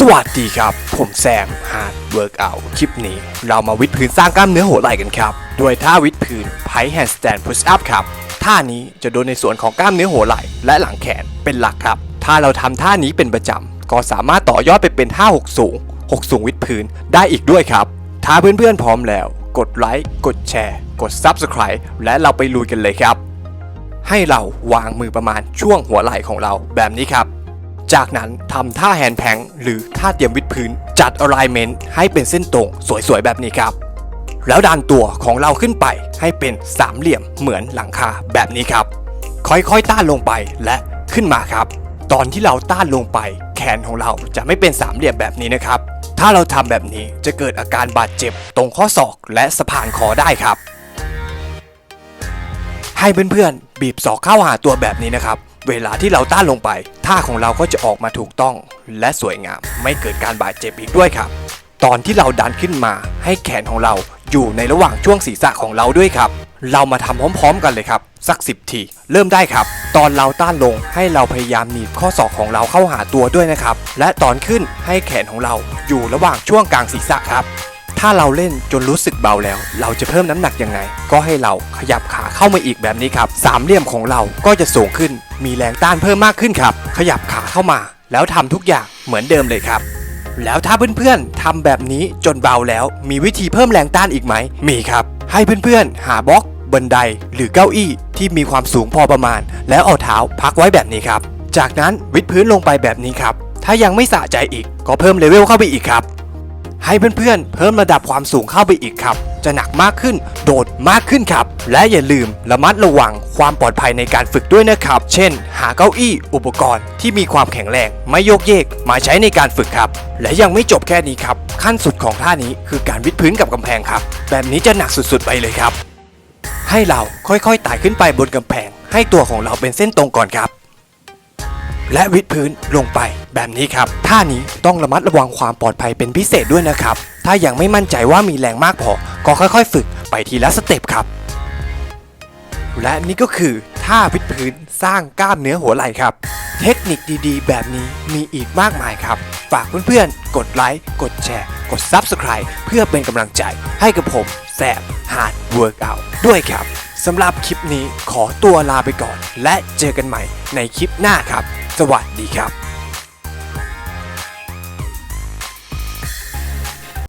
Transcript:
สวัสดีครับ ผมแซมฮาร์ดเวิร์กเอาคลิปนี้ เรามาวิดพื้นสร้างกล้ามเนื้อหัวไหล่กันครับ โดยท่าวิดพื้นไพแฮนด์สแตนพุชอัพครับ ท่านี้จะโดนในส่วนของกล้ามเนื้อหัวไหล่และหลังแขนเป็นหลักครับ ถ้าเราทำท่านี้เป็นประจำก็สามารถต่อยอดไปเป็นท่าหกสูง6สูงวิดพื้นได้อีกด้วยครับ ถ้าเพื่อนๆพร้อมแล้ว กดไลค์กดแชร์ กด Subscribe และเราไปลุยกันเลยครับ ให้เราวางมือประมาณช่วงหัวไหล่ของเราแบบนี้ครับ จากนั้นทำท่าแฮนด์แพงหรือท่าเตรียมวิดพื้น จัด alignment ให้เป็นเส้นตรงสวยๆ แบบนี้ครับ แล้วดันตัวของเราขึ้นไปให้เป็นสามเหลี่ยมเหมือนหลังคาแบบนี้ครับ ค่อยๆ ต้านลงไปและขึ้นมาครับ ตอนที่เราต้านลงไป แขนของเราจะไม่เป็นสามเหลี่ยมแบบนี้นะครับ ถ้าเราทำแบบนี้จะเกิดอาการบาดเจ็บตรงข้อศอกและสะพานคอได้ครับ ให้เพื่อนๆบีบศอกเข้าหาตัวแบบนี้นะครับ เวลาที่เราต้านลงไป ท่าของเราก็จะออกมาถูกต้อง และสวยงาม ไม่เกิดการบาดเจ็บอีกด้วยครับ ตอนที่เราดันขึ้นมา ให้แขนของเราอยู่ในระหว่างช่วงศีรษะของเราด้วยครับ เรามาทำพร้อมๆกันเลยครับ สัก 10 ที เริ่มได้ครับ ตอนเราต้านลงให้เราพยายามหนีบข้อศอกของเราเข้าหาตัวด้วยนะครับ และตอนขึ้นให้แขนของเราอยู่ระหว่างช่วงกลางศีรษะครับถ้าเราเล่นจนรู้สึกเบาแล้ว เราจะเพิ่มน้ำหนักยังไง ก็ให้เราขยับขา เข้ามาอีกแบบนี้ครับสามเหลี่ยมของเราก็จะสูงขึ้น มีแรงต้านเพิ่มมากขึ้นครับ ขยับขาเข้ามา แล้วทำทุกอย่างเหมือนเดิมเลยครับ แล้วถ้าเพื่อนๆทำแบบนี้จนเบาแล้ว มีวิธีเพิ่มแรงต้านอีกไหม มีครับ ให้เพื่อนๆ หาบล็อกบันไดหรือเก้าอี้ที่มีความสูงพอประมาณ แล้วเอาเท้าพักไว้แบบนี้ครับ จากนั้นวิดพื้นลงไปแบบนี้ครับ ถ้ายังไม่สะใจอีกก็เพิ่มเลเวลเข้าไปอีกครับ ให้เพื่อนๆ เพิ่มระดับความสูงเข้าไปอีกครับ จะหนักมากขึ้น โดดมากขึ้นครับ และอย่าลืมระมัดระวังความปลอดภัยในการฝึกด้วยนะครับ เช่น หาเก้าอี้อุปกรณ์ที่มีความแข็งแรงไม่โยกเยกมาใช้ในการฝึกครับ และยังไม่จบแค่นี้ครับ ขั้นสุดของท่านี้คือการวิดพื้นกับกำแพงครับ แบบนี้จะหนักสุดๆไปเลยครับ ให้เราค่อยๆไต่ขึ้นไปบนกำแพง ให้ตัวของเราเป็นเส้นตรงก่อนครับ และวิดพื้นลงไปแบบนี้ครับ ท่านี้ต้องระมัดระวังความปลอดภัยเป็นพิเศษด้วยนะครับ ถ้ายังไม่มั่นใจว่ามีแรงมากพอ ก็ค่อยๆ ฝึกไปทีละสเต็ปครับ และนี่ก็คือท่าวิดพื้นสร้างกล้ามเนื้อหัวไหล่ครับ เทคนิคดีๆ แบบนี้มีอีกมากมายครับ ฝากเพื่อนๆ กดไลค์ กดแชร์ กด Subscribe เพื่อเป็นกำลังใจให้กับผมแสบฮาดเวิร์กเอาด้วยครับสำหรับคลิปนี้ขอตัวลาไปก่อน และเจอกันใหม่ในคลิปหน้าครับ สวัสดีครับ